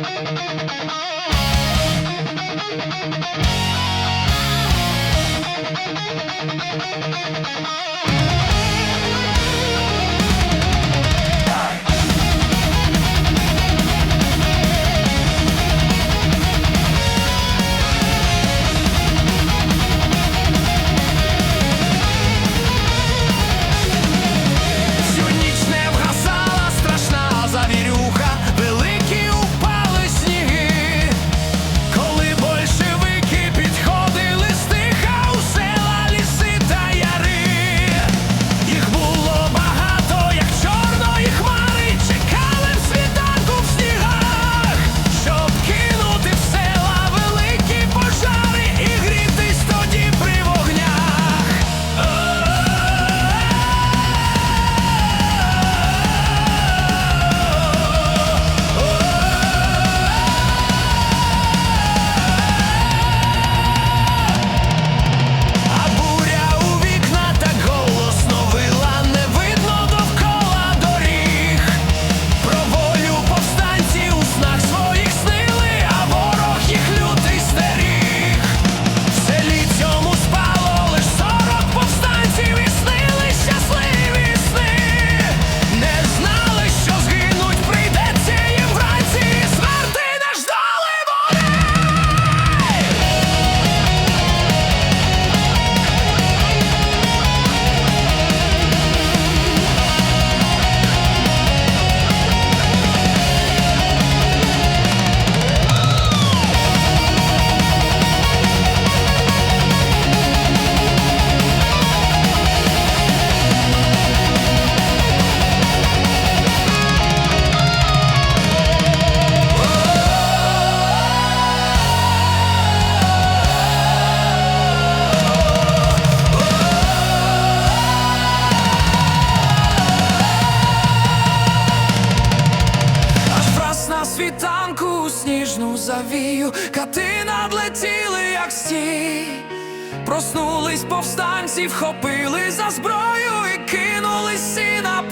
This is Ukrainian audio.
Thank you. вію, кати надлетіли, як сні, проснулись повстанці, вхопили за зброю і кинулись сіна.